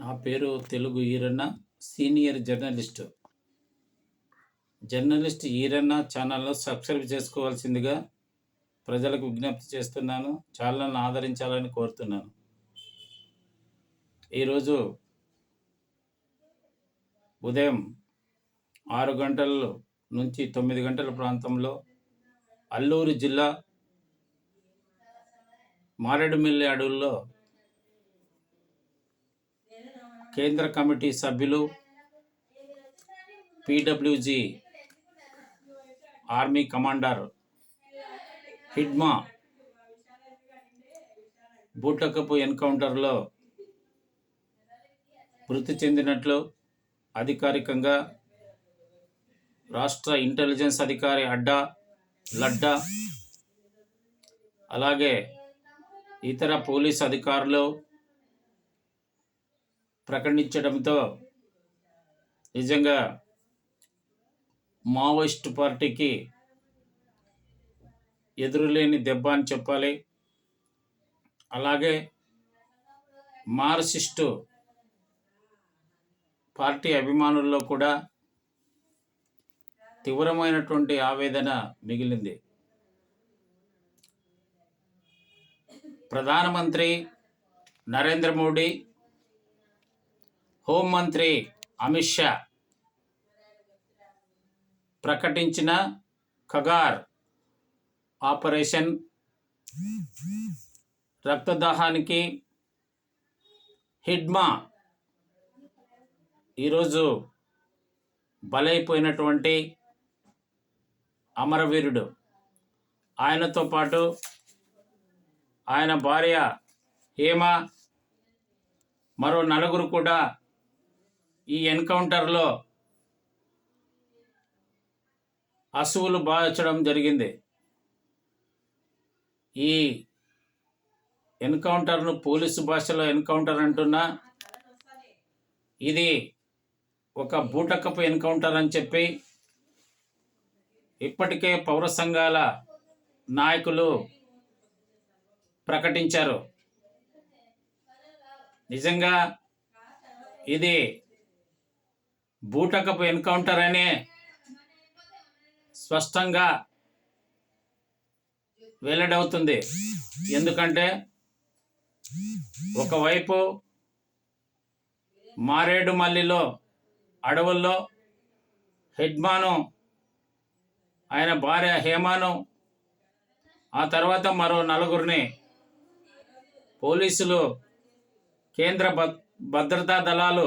నా పేరు Telugu Eeranna senior journalist. Journalist Eeranna ఛానల్లో సబ్స్క్రైబ్ చేసుకోవాల్సిందిగా ప్రజలకు విజ్ఞప్తి చేస్తున్నాను. ఛానల్ను ఆదరించాలని కోరుతున్నాను. ఈరోజు ఉదయం ఆరు గంటల నుంచి తొమ్మిది గంటల ప్రాంతంలో అల్లూరు జిల్లా మారేడుమిల్లి అడవుల్లో కేంద్ర కమిటీ సభ్యులు పీడబ్ల్యూజీ ఆర్మీ కమాండర్ హిడ్మా బూటకపు ఎన్కౌంటర్లో మృతి చెందినట్లు అధికారికంగా రాష్ట్ర ఇంటెలిజెన్స్ అధికారి అడ్డా లడ్డా అలాగే ఇతర పోలీస్ అధికారులు ప్రకటించడంతో నిజంగా మావోయిస్ట్ పార్టీకి ఎదురులేని దెబ్బ అని చెప్పాలి. అలాగే మార్క్సిస్టు పార్టీ అభిమానుల్లో కూడా తీవ్రమైనటువంటి ఆవేదన మిగిలింది. ప్రధానమంత్రి నరేంద్ర మోడీ హోంమంత్రి అమిత్ షా ప్రకటించిన కగార్ ఆపరేషన్ రక్తదాహానికి హిడ్మా ఈరోజు బలైపోయినటువంటి అమరవీరుడు. ఆయనతో పాటు ఆయన భార్య హేమ మరో నలుగురు కూడా ఎన్కౌంటర్లో అసువులు బాచడం జరిగింది. ఈ ఎన్కౌంటర్ను పోలీసు భాషలో ఎన్కౌంటర్ అంటున్నా. ఇది ఒక బూటకపు ఎన్కౌంటర్ అని చెప్పి ఇప్పటికే పౌర సంఘాల నాయకులు ప్రకటించారు. నిజంగా ఇది బూటకపు ఎన్కౌంటర్ అనే స్పష్టంగా వెల్లడవుతుంది. ఎందుకంటే ఒకవైపు మారేడుమల్లిలో అడవుల్లో హెడ్మాను ఆయన భార్య హేమాను ఆ తర్వాత మరో నలుగురిని పోలీసులు కేంద్ర భద్రతా దళాలు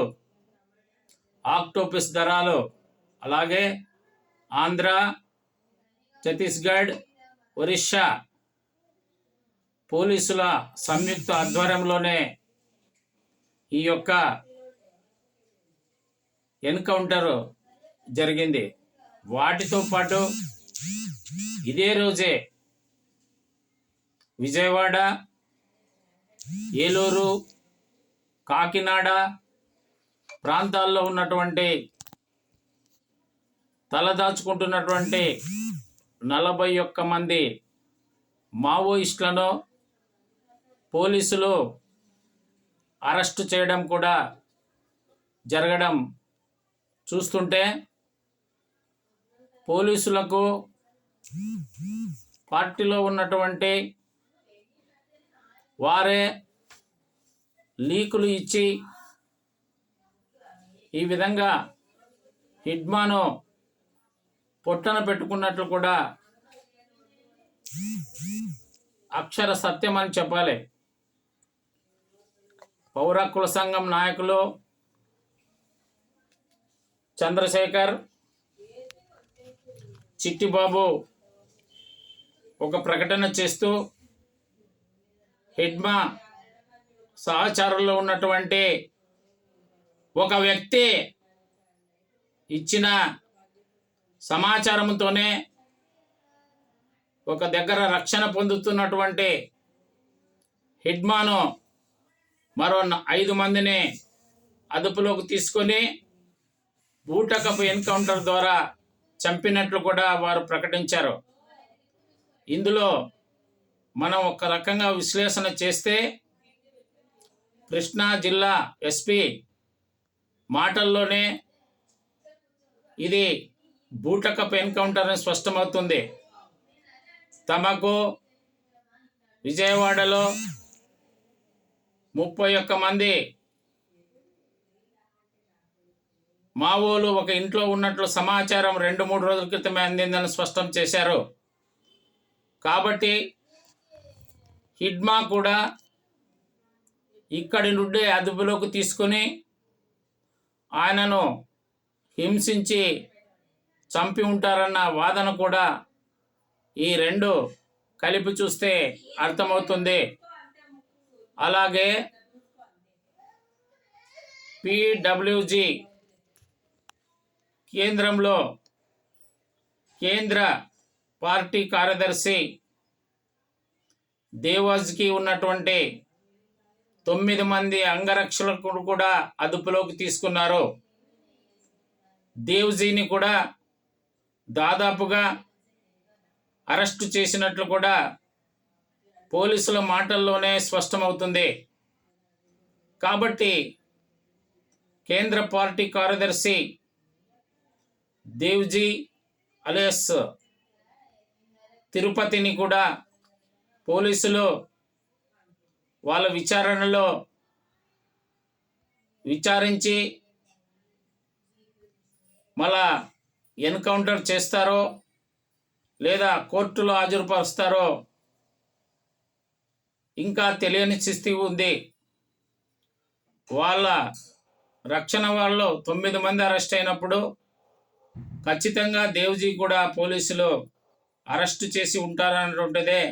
ఆక్టోపస్ దళాలు అలాగే ఆంధ్ర ఛత్తీస్గఢ్ ఒరిస్సా పోలీసుల సంయుక్త ఆధ్వర్యంలోనే ఈ యొక్క ఎన్కౌంటర్ జరిగింది. వాటితో పాటు ఇదే రోజే విజయవాడ ఏలూరు కాకినాడ ప్రాంతాల్లో ఉన్నటువంటి తలదాచుకుంటున్నటువంటి నలభై ఒక్క మంది మావోయిస్టులను పోలీసులు అరెస్టు చేయడం కూడా జరగడం చూస్తుంటే పోలీసులకు పార్టీలో ఉన్నటువంటి వారే లీకులు ఇచ్చి ఈ విధంగా హిడ్మాను పొట్టన పెట్టుకున్నట్లు కూడా అక్షర సత్యం అని చెప్పాలి. పౌర సంఘం నాయకులు చంద్రశేఖర్ చిట్టిబాబు ఒక ప్రకటన చేస్తూ హిడ్మా సహచరుల్లో ఉన్నటువంటి ఒక వ్యక్తి ఇచ్చిన సమాచారంతోనే ఒక దగ్గర రక్షణ పొందుతున్నటువంటి హిడ్మాను మరో న- ఐదు మందిని అదుపులోకి తీసుకొని బూటకపు ఎన్కౌంటర్ ద్వారా చంపినట్లు కూడా వారు ప్రకటించారు. ఇందులో మనం ఒక రకంగా విశ్లేషణ చేస్తే కృష్ణా జిల్లా ఎస్పీ మాటల్లోనే ఇది బూటకప్ ఎన్కౌంటర్ అని స్పష్టమవుతుంది. తమకు విజయవాడలో ముప్పై ఒక్క మంది మావోలు ఒక ఇంట్లో ఉన్నట్లు సమాచారం రెండు మూడు రోజుల క్రితమే అందిందని స్పష్టం చేశారు. కాబట్టి హిడ్మా కూడా ఇక్కడి నుండి అదుపులోకి తీసుకుని ఆయనను హింసించి చంపి ఉంటారన్న వాదన కూడా ఈ రెండు కలిపి చూస్తే అర్థమవుతుంది. అలాగే పిడబ్ల్యూజి కేంద్రంలో కేంద్ర పార్టీ కార్యదర్శి దేవాజ్కి ఉన్నటువంటి తొమ్మిది మంది అంగరక్షకులు కూడా అదుపులోకి తీసుకున్నారు. దేవ్జీని కూడా దాదాపుగా అరెస్టు చేసినట్లు కూడా పోలీసుల మాటల్లోనే స్పష్టమవుతుంది. కాబట్టి కేంద్ర పార్టీ కార్యదర్శి దేవ్జీ అలేస్ తిరుపతిని కూడా పోలీసులు వాళ్ళ విచారణలో విచారించి మళ్ళా ఎన్కౌంటర్ చేస్తారో లేదా కోర్టులో హాజరుపరుస్తారో ఇంకా తెలియని స్థితి ఉంది. వాళ్ళ రక్షణ వాళ్ళు తొమ్మిది మంది అరెస్ట్ అయినప్పుడు ఖచ్చితంగా దేవ్జీ కూడా పోలీసులు అరెస్టు చేసి ఉంటారన్నటువంటిదే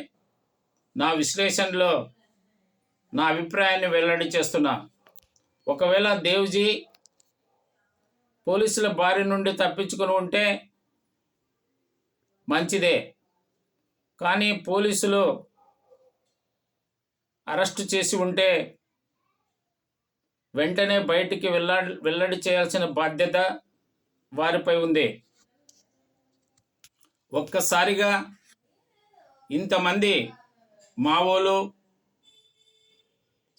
నా విశ్లేషణలో నా అభిప్రాయాన్ని వెల్లడి చేస్తున్నా. ఒకవేళ దేవ్జీ పోలీసుల బారి నుండి తప్పించుకొని ఉంటే మంచిదే. కానీ పోలీసులు అరెస్టు చేసి ఉంటే వెంటనే బయటికి వెళ్ళ వెల్లడి చేయాల్సిన బాధ్యత వారిపై ఉంది. ఒక్కసారిగా ఇంతమంది మావోలు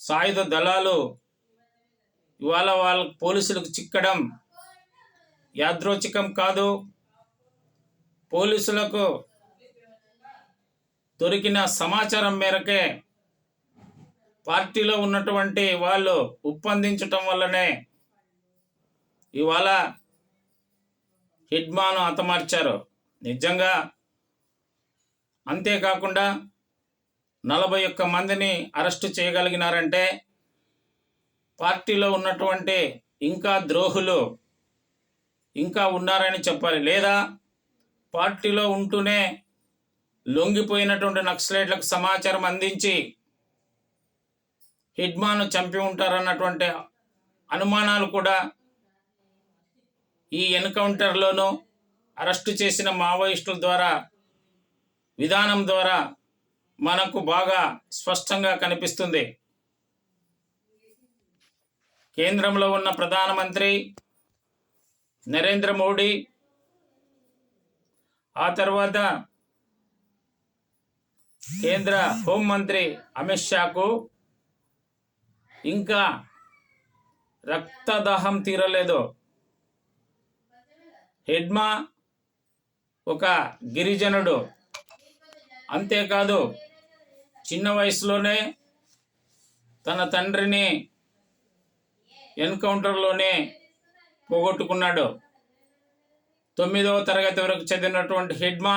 సాయుధ దళాలు ఇవాళ వాళ్ళ పోలీసులకు చిక్కడం యాదృచ్ఛికం కాదు. పోలీసులకు దొరికిన సమాచారం మేరకే పార్టీలో ఉన్నటువంటి వాళ్ళు ఉప్పందించటం వల్లనే ఇవాళ హిడ్మాను హతమార్చారు. నిజంగా అంతేకాకుండా నలభై ఒక్క మందిని అరెస్టు చేయగలిగినారంటే పార్టీలో ఉన్నటువంటి ఇంకా ద్రోహులు ఇంకా ఉన్నారని చెప్పాలి. లేదా పార్టీలో ఉంటూనే లొంగిపోయినటువంటి నక్సలైట్లకు సమాచారం అందించి హిడ్మాను చంపి ఉంటారన్నటువంటి అనుమానాలు కూడా ఈ ఎన్కౌంటర్లోనూ అరెస్టు చేసిన మావోయిస్టుల ద్వారా విధానం ద్వారా మనకు బాగా స్పష్టంగా కనిపిస్తుంది. కేంద్రంలో ఉన్న ప్రధానమంత్రి నరేంద్ర మోడీ ఆ తర్వాత కేంద్ర హోంమంత్రి అమిత్ షాకు ఇంకా రక్తదాహం తీరలేదు. హెడ్మా ఒక గిరిజనుడు. అంతేకాదు చిన్న వయసులోనే తన తండ్రిని ఎన్కౌంటర్లోనే పోగొట్టుకున్నాడు. తొమ్మిదవ తరగతి వరకు చదివినటువంటి హెడ్మా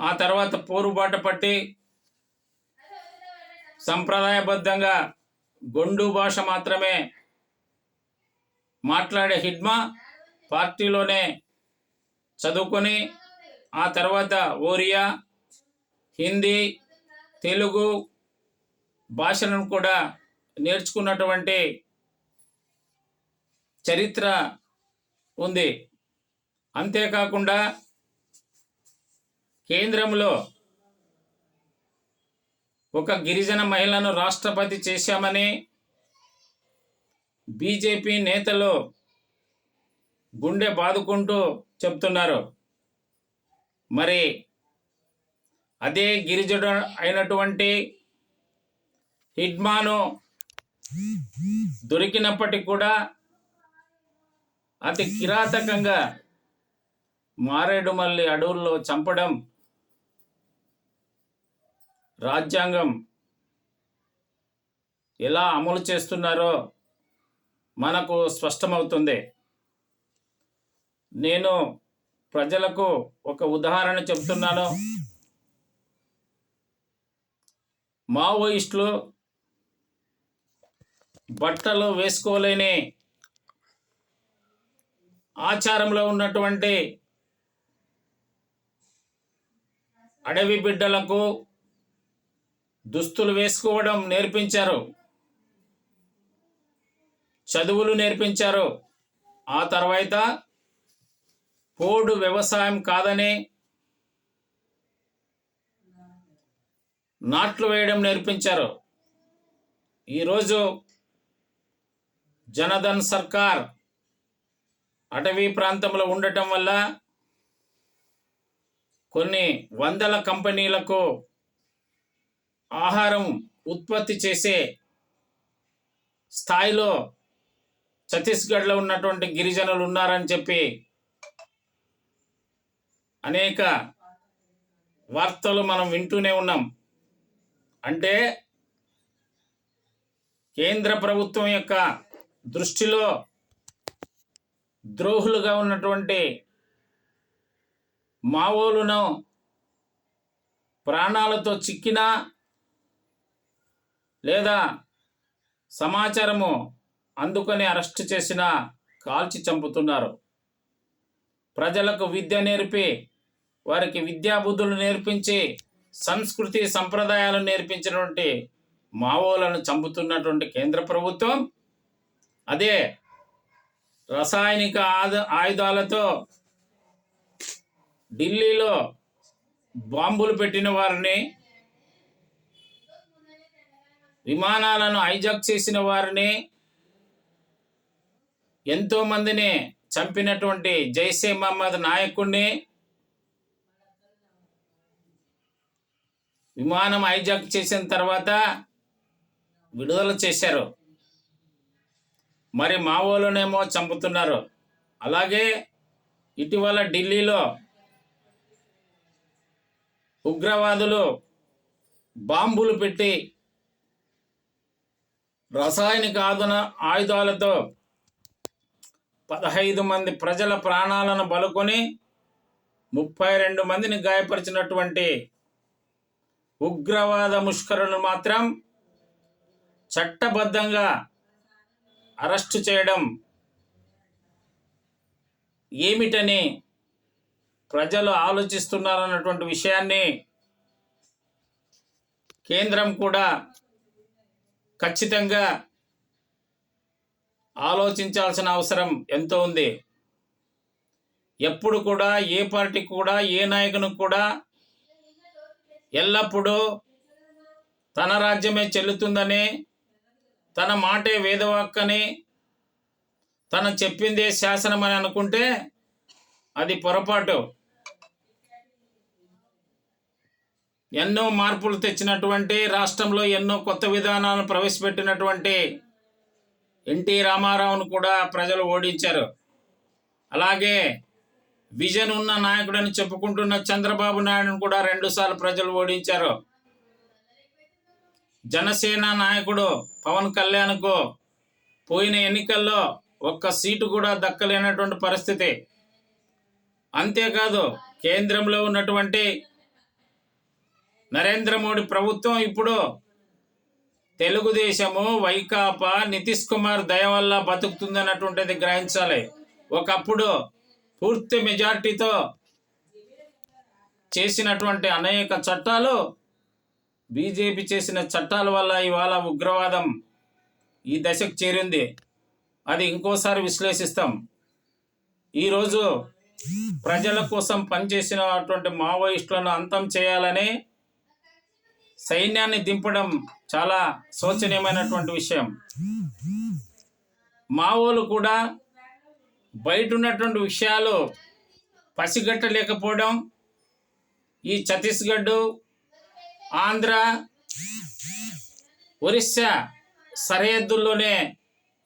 ఆ తర్వాత పోరుబాట పట్టి సంప్రదాయబద్ధంగా గొండు భాష మాత్రమే మాట్లాడే హిడ్మా పార్టీలోనే చదువుకొని ఆ తర్వాత ఓరియా హిందీ తెలుగు భాషలను కూడా నేర్చుకున్నటువంటి చరిత్ర ఉంది. అంతేకాకుండా కేంద్రంలో ఒక గిరిజన మహిళను రాష్ట్రపతి చేశామని బీజేపీ నేతలు గుండె బాదుకుంటూ చెప్తున్నారు. మరి అదే గిరిజన అయినటువంటి హిడ్మాను దొరికినప్పటికి కూడా అతి కిరాతకంగా మారేడుమల్లి అడవుల్లో చంపడం రాజ్యాంగం ఎలా అమలు చేస్తున్నారో మనకు స్పష్టమవుతుంది. నేను ప్రజలకు ఒక ఉదాహరణ చెప్తున్నాను. మావోయిస్టులు బట్టలు వేసుకోలేని ఆచారంలో ఉన్నటువంటి అడవి బిడ్డలకు దుస్తులు వేసుకోవడం నేర్పించారు. చదువులు నేర్పించారు. ఆ తర్వాత పోడు వ్యవసాయం కాదని నాట్లు వేయడం నేర్పించారు. ఈరోజు జనధన్ సర్కార్ అటవీ ప్రాంతంలో ఉండటం వల్ల కొన్ని వందల కంపెనీలకు ఆహారం ఉత్పత్తి చేసే స్థాయిలో ఛత్తీస్గఢ్లో ఉన్నటువంటి గిరిజనులు ఉన్నారని చెప్పి అనేక వార్తలు మనం వింటూనే ఉన్నాం. అంటే కేంద్ర ప్రభుత్వం యొక్క దృష్టిలో ద్రోహులుగా ఉన్నటువంటి మావోలును ప్రాణాలతో చిక్కినా లేదా సమాచారము అందుకొని అరెస్ట్ చేసిన కాల్చి చంపుతున్నారు. ప్రజలకు విద్య నేర్పి వారికి విద్యాబుద్ధులు నేర్పించి సంస్కృతి సంప్రదాయాలను నేర్పించినటువంటి మావోలను చంపుతున్నటువంటి కేంద్ర ప్రభుత్వం అదే రసాయనిక ఆద ఆయుధాలతో ఢిల్లీలో బాంబులు పెట్టిన వారిని విమానాలను హైజాక్ చేసిన వారిని ఎంతో మందిని చంపినటువంటి జైసే మహమ్మద్ నాయకుడిని విమానం హైజాక్ చేసిన తర్వాత విడుదల చేశారు. మరి మావోలునేమో చంపుతున్నారు. అలాగే ఇటీవల ఢిల్లీలో ఉగ్రవాదులు బాంబులు పెట్టి రసాయనిక ఆధున ఆయుధాలతో పదహైదు మంది ప్రజల ప్రాణాలను బలుకొని ముప్పై రెండు మందిని గాయపరిచినటువంటి ఉగ్రవాద ముష్కరులు మాత్రం చట్టబద్ధంగా అరెస్టు చేయడం ఏమిటని ప్రజలు ఆలోచిస్తున్నారన్నటువంటి విషయాన్ని కేంద్రం కూడా ఖచ్చితంగా ఆలోచించాల్సిన అవసరం ఎంతో ఉంది. ఎప్పుడు కూడా ఏ పార్టీ కూడా ఏ నాయకునికి కూడా ఎల్లప్పుడూ తన రాజ్యమే చెల్లుతుందని తన మాటే వేదవాక్కని తన చెప్పిందే శాసనం అని అనుకుంటే అది పొరపాటు. ఎన్నో మార్పులు తెచ్చినటువంటి రాష్ట్రంలో ఎన్నో కొత్త విధానాలను ప్రవేశపెట్టినటువంటి ఎన్టీ రామారావును కూడా ప్రజలు ఓడించారు. అలాగే విజన్ ఉన్న నాయకుడని చెప్పుకుంటున్న చంద్రబాబు నాయుడును కూడా రెండుసార్లు ప్రజలు ఓడించారు. జనసేన నాయకుడు పవన్ కళ్యాణ్కు పోయిన ఎన్నికల్లో ఒక్క సీటు కూడా దక్కలేనటువంటి పరిస్థితి. అంతేకాదు కేంద్రంలో ఉన్నటువంటి నరేంద్ర మోడీ ప్రభుత్వం ఇప్పుడు తెలుగుదేశము వైకాపా నితీష్ కుమార్ దయ వల్ల బతుకుతుందన్నటువంటిది గ్రహించాలి. ఒకప్పుడు పూర్తి మెజార్టీతో చేసినటువంటి అనేక చట్టాలు బీజేపీ చేసిన చట్టాల వల్ల ఇవాళ ఉగ్రవాదం ఈ దశకు చేరింది. అది ఇంకోసారి విశ్లేషిస్తాం. ఈరోజు ప్రజల కోసం పనిచేసినటువంటి మావోయిస్టులను అంతం చేయాలని సైన్యాన్ని దింపడం చాలా శోచనీయమైనటువంటి విషయం. మావోలు కూడా బయట ఉన్నటువంటి విషయాలు పసిగట్టలేకపోవడం ఈ ఛత్తీస్గఢ్ ఆంధ్ర ఒరిస్సా సరిహద్దుల్లోనే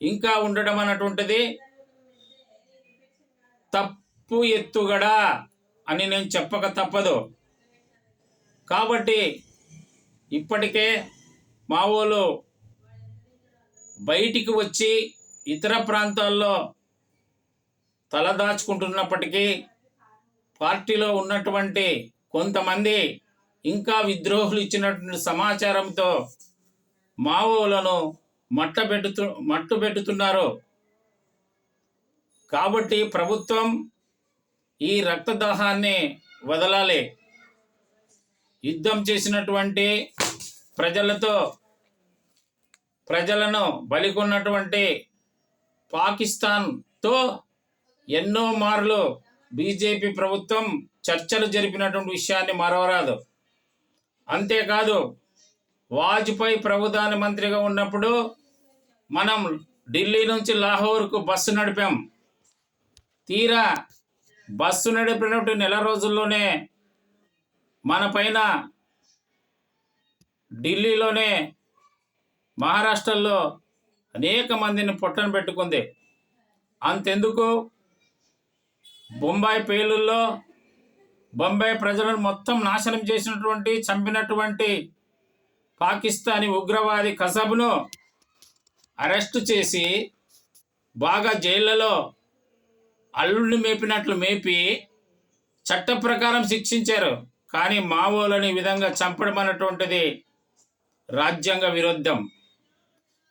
ఇంకా ఉండడం అన్నటువంటిది తప్పు ఎత్తుగడ అని నేను చెప్పక తప్పదు. కాబట్టి ఇప్పటికే మావోలు బయటికి వచ్చి ఇతర ప్రాంతాల్లో తలదాచుకుంటున్నప్పటికీ పార్టీలో ఉన్నటువంటి కొంతమంది ఇంకా విద్రోహులు ఇచ్చినటువంటి సమాచారంతో మావోలను మట్టబెట్టుతు మట్టు పెట్టుతున్నారు కాబట్టి ప్రభుత్వం ఈ రక్తదాహాన్ని వదలాలి. యుద్ధం చేసినటువంటి ప్రజలతో ప్రజలను బలికొన్నటువంటి పాకిస్తాన్తో ఎన్నో మార్లు బీజేపీ ప్రభుత్వం చర్చలు జరిపినటువంటి విషయాన్ని మరవరాదు. అంతేకాదు వాజ్పేయి ప్రధాన మంత్రిగా ఉన్నప్పుడు మనం ఢిల్లీ నుంచి లాహోర్కు బస్సు నడిపాం. తీరా బస్సు నడిపినట్టు నెల రోజుల్లోనే మన పైన ఢిల్లీలోనే మహారాష్ట్రలో అనేక మందిని పొట్టను పెట్టుకుంది. అంతెందుకు? బొంబాయి పేలుల్లో బొంబాయి ప్రజలను మొత్తం నాశనం చేసినటువంటి చంపినటువంటి పాకిస్తానీ ఉగ్రవాది కసబ్ను అరెస్టు చేసి బాగా జైళ్ళలో అల్లుడిని మేపినట్లు మేపి చట్ట ప్రకారం శిక్షించారు. కానీ మావోలని విధంగా చంపడం అన్నటువంటిది రాజ్యాంగ విరుద్ధం.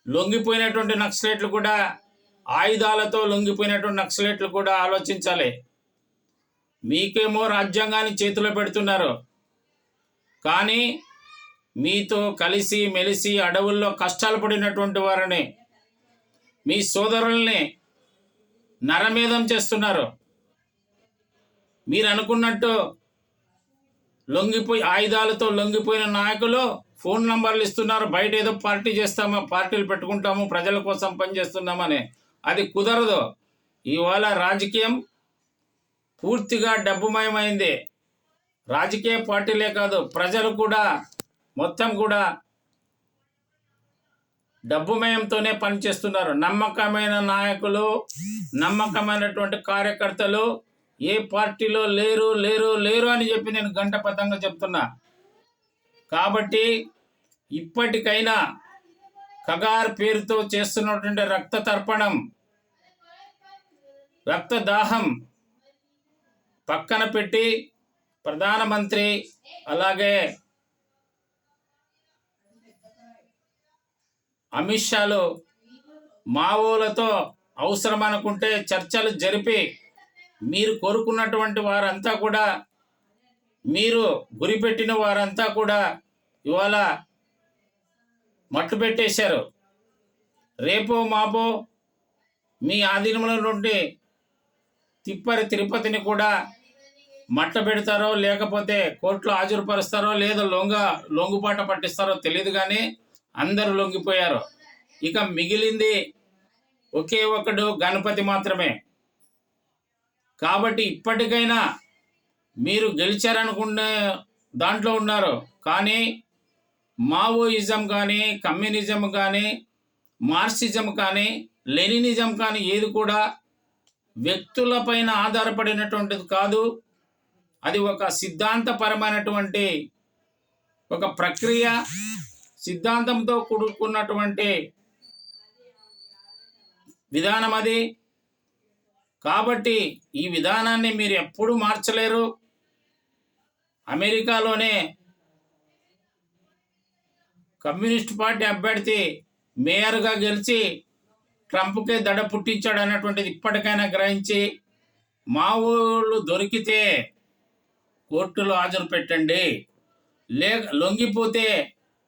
లొంగిపోయినటువంటి నక్సలైట్లు కూడా ఆయుధాలతో లొంగిపోయినటువంటి నక్సలెట్లు కూడా ఆలోచించాలి. మీకేమో రాజ్యాంగాన్ని చేతిలో పెడుతున్నారు. కానీ మీతో కలిసి మెలిసి అడవుల్లో కష్టాలు పడినటువంటి వారిని మీ సోదరుల్ని నరమేధం చేస్తున్నారు. మీరు అనుకున్నట్టు లొంగిపోయి ఆయుధాలతో లొంగిపోయిన నాయకులు ఫోన్ నంబర్లు ఇస్తున్నారు. బయట ఏదో పార్టీ చేస్తాము పార్టీలు పెట్టుకుంటాము ప్రజల కోసం పనిచేస్తున్నామని. అది కుదరదు. ఇవాళ రాజకీయం పూర్తిగా డబ్బుమయమైంది. రాజకీయ పార్టీలే కాదు ప్రజలు కూడా మొత్తం కూడా డబ్బుమయంతోనే పనిచేస్తున్నారు. నమ్మకమైన నాయకులు నమ్మకమైనటువంటి కార్యకర్తలు ఏ పార్టీలో లేరు లేరు లేరు అని చెప్పి నేను గంటపద్ధంగా చెప్తున్నా. కాబట్టి ఇప్పటికైనా కగార్ పేరుతో చేస్తున్నటువంటి రక్త తర్పణం రక్తదాహం పక్కన పెట్టి ప్రధానమంత్రి అలాగే అమిత్ షాలు మావోలతో అవసరం అనుకుంటే చర్చలు జరిపి మీరు కోరుకున్నటువంటి వారంతా కూడా మీరు గురిపెట్టిన వారంతా కూడా ఇవాళ మట్టు పెట్టేశారు రేపో మాపో మీ ఆధీనంలో నుండి తిప్పరి తిరుపతిని కూడా మట్ట పెడతారో లేకపోతే కోర్టులో హాజరుపరుస్తారో లేదా లొంగ లొంగుపాట పట్టిస్తారో తెలియదు కానీ అందరూ లొంగిపోయారు. ఇక మిగిలింది ఒకే ఒకడు గణపతి మాత్రమే. కాబట్టి ఇప్పటికైనా మీరు గెలిచారనుకునే దాంట్లో ఉన్నారు. కానీ మావోయిజం కానీ కమ్యూనిజం కానీ మార్క్సిజం కానీ లెనినిజం కానీ ఏది కూడా వ్యక్తులపైన ఆధారపడినటువంటిది కాదు. అది ఒక సిద్ధాంతపరమైనటువంటి ఒక ప్రక్రియ. సిద్ధాంతంతో కూడుకున్నటువంటి విధానం అది. కాబట్టి ఈ విధానాన్ని మీరు ఎప్పుడూ మార్చలేరు. అమెరికాలోనే కమ్యూనిస్ట్ పార్టీ అభ్యర్థి మేయర్గా గెలిచి ట్రంప్కే దడ పుట్టించాడు అన్నటువంటిది ఇప్పటికైనా గ్రహించి మా ఊళ్ళు దొరికితే కోర్టులో హాజరు పెట్టండి లే లొంగిపోతే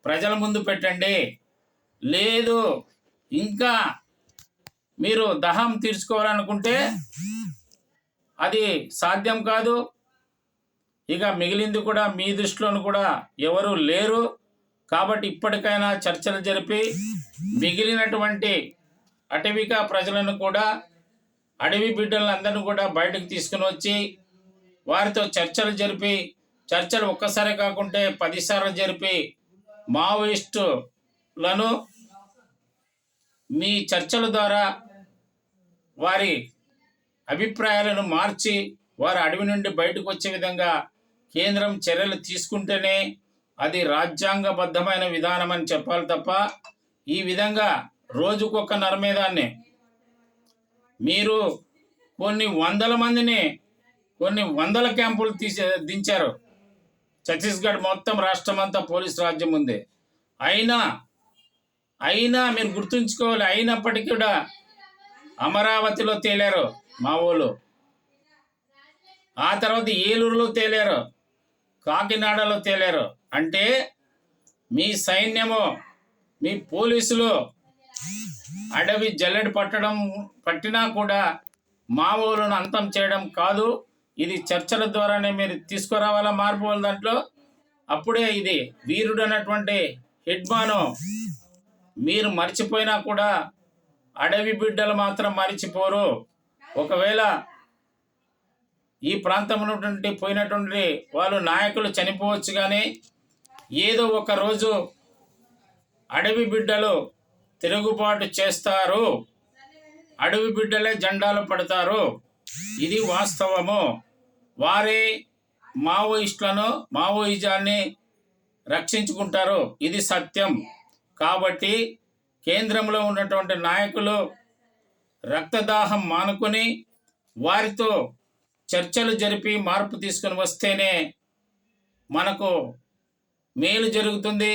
ప్రజల ముందు పెట్టండి. లేదు ఇంకా మీరు దహం తీర్చుకోవాలనుకుంటే అది సాధ్యం కాదు. ఇక మిగిలింది కూడా మీ దృష్టిలోను కూడా ఎవరు లేరు. కాబట్టి ఇప్పటికైనా చర్చలు జరిపి మిగిలినటువంటి అటవిక ప్రజలను కూడా అడవి బిడ్డలందరినీ కూడా బయటకు తీసుకుని వచ్చి వారితో చర్చలు జరిపి చర్చలు ఒక్కసారి కాకుంటే పదిసార్లు జరిపి మావోయిస్టు లను మీ చర్చల ద్వారా వారి అభిప్రాయాలను మార్చి వారు అడవి నుండి బయటకు వచ్చే విధంగా కేంద్రం చర్యలు తీసుకుంటేనే అది రాజ్యాంగబద్ధమైన విధానం అని చెప్పాలి తప్ప ఈ విధంగా రోజుకొక నరమేదాన్ని మీరు కొన్ని వందల మందిని కొన్ని వందల క్యాంపులు తీసే దించారు. ఛత్తీస్గఢ్ మొత్తం రాష్ట్రం అంతా పోలీస్ రాజ్యం ఉంది. అయినా అయినా మీరు గుర్తుంచుకోవాలి అయినప్పటికీ కూడా అమరావతిలో తేలారు మా ఊళ్ళు. ఆ తర్వాత ఏలూరులో తేలారు కాకినాడలో తేలారు. అంటే మీ సైన్యము మీ పోలీసులు అడవి జల్లెడ పట్టడం పట్టినా కూడా మావోలను అంతం చేయడం కాదు. ఇది చర్చల ద్వారానే మీరు తీసుకురావాలా మార్పు దాంట్లో? అప్పుడే ఇది వీరుడు అన్నటువంటి హెడ్మాను. మీరు మర్చిపోయినా కూడా అడవి బిడ్డలు మాత్రం మరిచిపోరు. ఒకవేళ ఈ ప్రాంతం పోయినటువంటి వాళ్ళు నాయకులు చనిపోవచ్చు కానీ ఏదో ఒక రోజు అడవి బిడ్డలు తిరుగుబాటు చేస్తారు. అడవి బిడ్డలే జెండాలు పడతారు. ఇది వాస్తవము. వారే మావోయిస్టులను మావోయిజాన్ని రక్షించుకుంటారు. ఇది సత్యం. కాబట్టి కేంద్రంలో ఉన్నటువంటి నాయకులు రక్తదాహం మానుకొని వారితో చర్చలు జరిపి మార్పు తీసుకొని వస్తేనే మనకు మేలు జరుగుతుంది.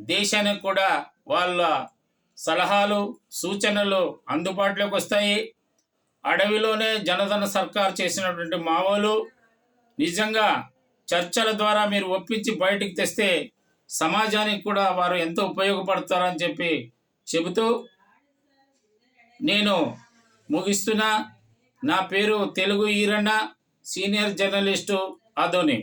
దేశానికి కూడా వాళ్ళ సలహాలు సూచనలు అందుబాటులోకి వస్తాయి. అడవిలోనే జనధన సర్కార్ చేసినటువంటి మావోలు నిజంగా చర్చల ద్వారా మీరు ఒప్పించి బయటికి తెస్తే సమాజానికి కూడా వారు ఎంతో ఉపయోగపడతారని చెప్పి చెబుతూ నేను ముగిస్తున్నా. నా పేరు తెలుగు ఈరన్న సీనియర్ జర్నలిస్టు అదోని